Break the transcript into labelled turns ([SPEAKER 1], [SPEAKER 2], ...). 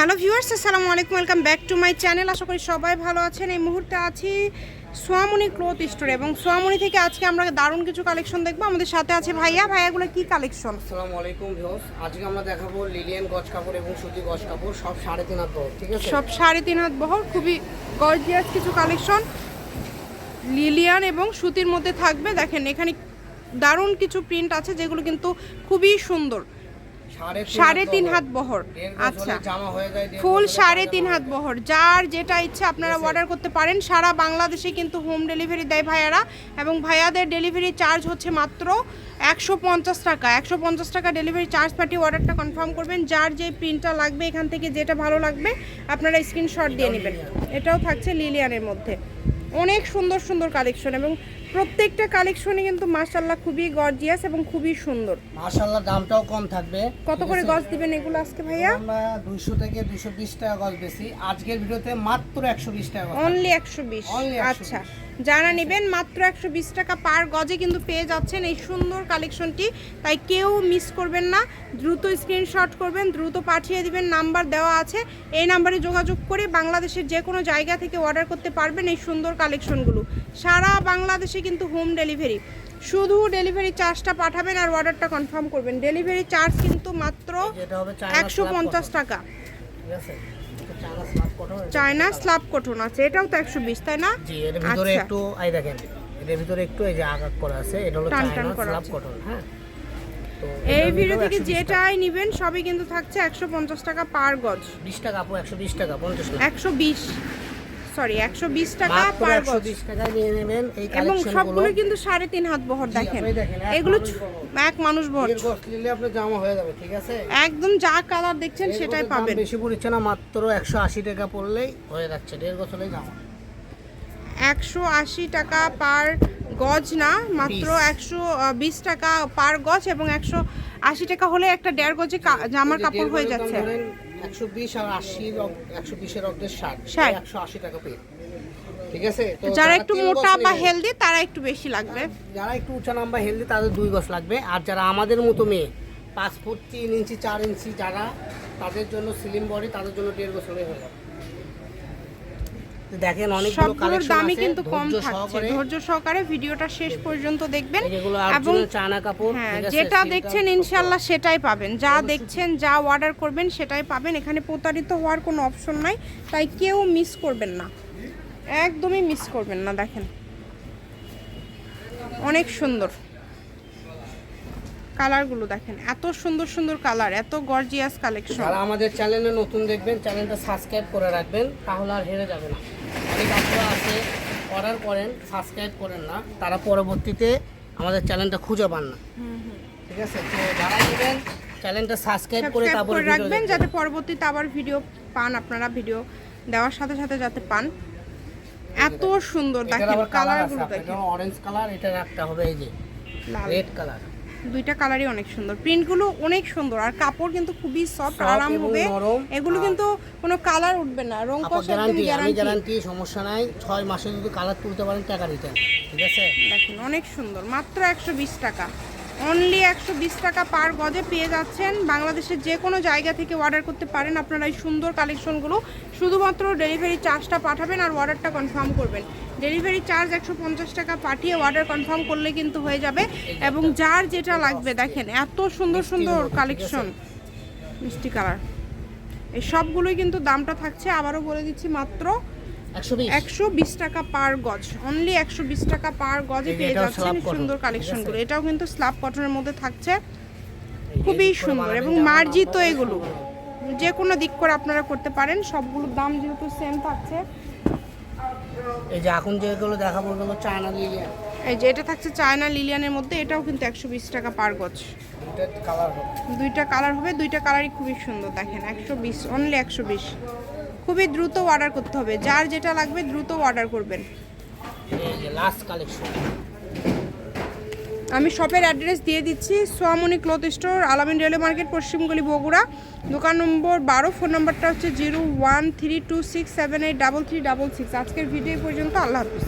[SPEAKER 1] Hello viewers আসসালামু আলাইকুম welcome back to my channel. আশা করি সবাই ভালো আছেন। এই মুহূর্তে আছি সোয়ামনি ক্লথ স্টোরে এবং সোয়ামনি থেকে আজকে আমরা দারুণ কিছু কালেকশন দেখব। আমাদের সাথে আছে ভাইয়া। ভাইয়াগুলো কি কালেকশন?
[SPEAKER 2] আসসালামু আলাইকুম ভিউস আজকে আমরা দেখাবো লিলিয়ান গজ কাপড় এবং সুতি গজ কাপড় সব সাড়ে তিন হাত বহর ঠিক আছে?
[SPEAKER 1] সব সাড়ে তিন হাত বহর খুবই গর্জিয়াস কিছু কালেকশন। লিলিয়ান এবং সুতির মধ্যে থাকবে। দেখেন এখানে দারুণ কিছু প্রিন্ট আছে যেগুলো কিন্তু খুবই সুন্দর।
[SPEAKER 2] সাড়ে
[SPEAKER 1] তিন হাত
[SPEAKER 2] বহর।
[SPEAKER 1] আচ্ছা। ফুল সাড়ে তিন হাত বহর। যার যেটা ইচ্ছে আপনারা অর্ডার করতে পারেন। সারা বাংলাদেশে কিন্তু হোম ডেলিভারি দেয় ভাইয়ারা। এবং ভাইয়াদের ডেলিভারি চার্জ হচ্ছে মাত্র একশো পঞ্চাশ টাকা। একশো পঞ্চাশ টাকা ডেলিভারি চার্জ পাঠিয়ে অর্ডারটা কনফার্ম করবেন। যার যে প্রিন্টটা লাগবে এখান থেকে যেটা ভালো লাগবে আপনারা স্ক্রিনশট দিয়ে নেবেন। এটাও থাকছে লিলিয়ানের মধ্যে। অনেক সুন্দর সুন্দর কালেকশন এবং প্রত্যেকটা কালেকশনই কিন্তু মার্শাল্লাহ খুবই গর্জিয়াস এবং খুবই সুন্দর।
[SPEAKER 2] মাশাআল্লাহ দামটাও কম থাকবে।
[SPEAKER 1] কত করে গজ দিবেন এগুলো আজকে ভাইয়া?
[SPEAKER 2] আমরা দুইশো থেকে দুইশো বিশ টাকা গজ বেশি আজকের ভিডিওতে মাত্র একশো বিশ টাকা
[SPEAKER 1] অনলি একশো বিশ।
[SPEAKER 2] Only 120
[SPEAKER 1] আচ্ছা যারা নেবেন মাত্র একশো বিশ টাকা পার গজে কিন্তু পেয়ে যাচ্ছেন এই সুন্দর কালেকশনটি। তাই কেউ মিস করবেন না দ্রুত স্ক্রিনশট করবেন দ্রুত পাঠিয়ে দিবেন নাম্বার দেওয়া আছে। এই নাম্বারে যোগাযোগ করে বাংলাদেশের যে কোনো জায়গা থেকে অর্ডার করতে পারবেন এই সুন্দর কালেকশনগুলো। সারা বাংলাদেশে কিন্তু হোম ডেলিভারি। শুধু ডেলিভারি চার্জটা পাঠাবেন আর অর্ডারটা কনফার্ম করবেন। ডেলিভারি চার্জ কিন্তু মাত্র একশো পঞ্চাশ টাকা।
[SPEAKER 2] চায়না কটন
[SPEAKER 1] স্ল্যাব কটন আছে এটাও তো একশো বিশ তাই না?
[SPEAKER 2] ভিতরে
[SPEAKER 1] আচ্ছা।
[SPEAKER 2] একটু এই দেখেন এর ভিতরে একটু এই যে আঘাত করা আছে এটা হলো চায়না
[SPEAKER 1] করা
[SPEAKER 2] স্ল্যাব কটন হ্যাঁ?
[SPEAKER 1] এই ভিডিও থেকে যেটাই নেবেন সবই কিন্তু থাকছে একশো পঞ্চাশ টাকা পার গজ।
[SPEAKER 2] বিশ টাকা আপু একশো বিশ টাকা পঞ্চাশ
[SPEAKER 1] একশো বিশ। সরি একশো বিশ টাকা পার এবং সবগুলো কিন্তু সাড়ে তিন হাত বহর দেখেন। এগুলো। এক মানুষ বহর।
[SPEAKER 2] হয়ে
[SPEAKER 1] একদম যা কালার দেখছেন সেটাই পাবেন।
[SPEAKER 2] বেশি পড়ছে না মাত্র একশো আশি টাকা পড়লেই হয়ে যাচ্ছে দেড় গছ জামা।
[SPEAKER 1] একশো আশি টাকা পার গজ না মাত্র একশো বিশ টাকা পার গজ এবং একশো আশি টাকা হলে একটা দেড় গজে জামার কাপড় হয়ে যাচ্ছে।
[SPEAKER 2] একশো বিশ আর আশির একশো বিশের অর্ধেক ষাট। একশো আশি টাকা পেয়ে। ঠিক আছে?
[SPEAKER 1] যারা একটু মোটা বা হেলদি তারা একটু বেশি লাগবে।
[SPEAKER 2] যারা একটু উঁচা নাম্বা হেলদি তাদের দুই গজ লাগবে। আর যারা আমাদের মতো মেয়ে পাঁচ ফুট তিন ইঞ্চি চার ইঞ্চি যারা তাদের জন্য স্লিম বডি তাদের জন্য দেড় গজ হলেই হয়ে যাবে। দেখেন অনেকগুলো
[SPEAKER 1] সবগুলোর দামই কিন্তু কম থাকছে। ধৈর্য সহকারে ভিডিওটা শেষ পর্যন্ত দেখবেন। এবং
[SPEAKER 2] চায়না কাপড়
[SPEAKER 1] হ্যাঁ? যেটা দেখছেন ইনশাল্লাহ সেটাই পাবেন। যা দেখছেন যা অর্ডার করবেন সেটাই পাবেন। এখানে প্রতারিত হওয়ার কোনো অপশন নাই তাই কেউ মিস করবেন না। একদমই মিস করবেন না দেখেন। অনেক সুন্দর। কালারগুলো দেখেন এত সুন্দর সুন্দর কালার এত গর্জিয়াস কালেকশন
[SPEAKER 2] যারা আমাদের চ্যানেলে নতুন দেখবেন চ্যানেলটা সাবস্ক্রাইব করে রাখবেন তাহলে আর হেরে যাবে না। অনেক আপনারা আছে। অর্ডার করেন সাবস্ক্রাইব করেন না। তারা পরবর্তীতে আমাদের চ্যানেলটা খুঁজে পান না। ঠিক আছে? তো যারা নেবেন চ্যানেলটা সাবস্ক্রাইব করে তারপরে
[SPEAKER 1] রাখবেন যাতে পরবর্তীতে আবার ভিডিও পান আপনারা ভিডিও দেওয়ার সাথে সাথে যাতে পান। এত সুন্দর দেখেন কালারগুলো দেখেন।
[SPEAKER 2] অরেঞ্জ কালার এটা রাখতে হবে এই যে রেড কালার
[SPEAKER 1] দুইটা কালারই অনেক সুন্দর। প্রিন্টগুলো অনেক সুন্দর আর কাপড় কিন্তু খুবই সফট আরাম হবে। এগুলো কিন্তু কোনো কালার উঠবে না রং
[SPEAKER 2] গ্যারান্টি আমি
[SPEAKER 1] গ্যারান্টি
[SPEAKER 2] গ্যারান্টি সমস্যা নাই। ছয় মাসে যদি কালার তুলতে পারেন টাকা রিটার্ন ঠিক আছে?
[SPEAKER 1] দেখুন অনেক সুন্দর মাত্র একশো বিশ টাকা। অনলি একশো বিশ টাকা পার গজে পেয়ে যাচ্ছেন। বাংলাদেশের যে কোনো জায়গা থেকে অর্ডার করতে পারেন। আপনারা এই সুন্দর কালেকশনগুলো শুধুমাত্র ডেলিভারি চার্জটা পাঠাবেন আর অর্ডারটা কনফার্ম করবেন। ডেলিভারি চার্জ একশো পঞ্চাশ টাকা পাঠিয়ে অর্ডার কনফার্ম করলে কিন্তু হয়ে যাবে এবং যার যেটা লাগবে দেখেন এত সুন্দর সুন্দর? কালেকশন মিষ্টি কালার এই সবগুলোই কিন্তু দামটা থাকছে আবারও বলে দিচ্ছি মাত্র
[SPEAKER 2] একশো বিশ।
[SPEAKER 1] টাকা পার গজ। অনলি একশো বিশ টাকা পার গজে পেয়ে যাচ্ছেন সুন্দর কালেকশনগুলো এটাও কিন্তু স্ল্যাব কটনের মধ্যে থাকছে। খুবই সুন্দর এবং মার্জিত এগুলো। যে কোনো দিক করে আপনারা করতে পারেন। সবগুলোর দাম যেহেতু সেম থাকছে
[SPEAKER 2] এই যে এখন যেগুলো দেখাবো ওগুলো চায়না লিলিয়ান।
[SPEAKER 1] এই যে এটা থাকছে চায়না লিলিয়ানের মধ্যে এটাও কিন্তু একশো বিশ টাকা পার গছ
[SPEAKER 2] দুইটা কালার হবে।
[SPEAKER 1] দুইটা কালার হবে দুইটা কালারই খুবই সুন্দর দেখেন একশো বিশ অনলি একশো বিশ। খুবই দ্রুত অর্ডার করতে হবে যার যেটা লাগবে দ্রুত অর্ডার করবেন।
[SPEAKER 2] লাস্ট কালেকশন
[SPEAKER 1] আমি শপের অ্যাড্রেস দিয়ে দিচ্ছি Soyamoni cloth store Alamin railway market পশ্চিমগলি Bogura. দোকান নম্বর বারো ফোন নম্বরটা হচ্ছে zero one three two six seven eight double three double six আজকের ভিডিও পর্যন্ত, আল্লাহ হাফিজ।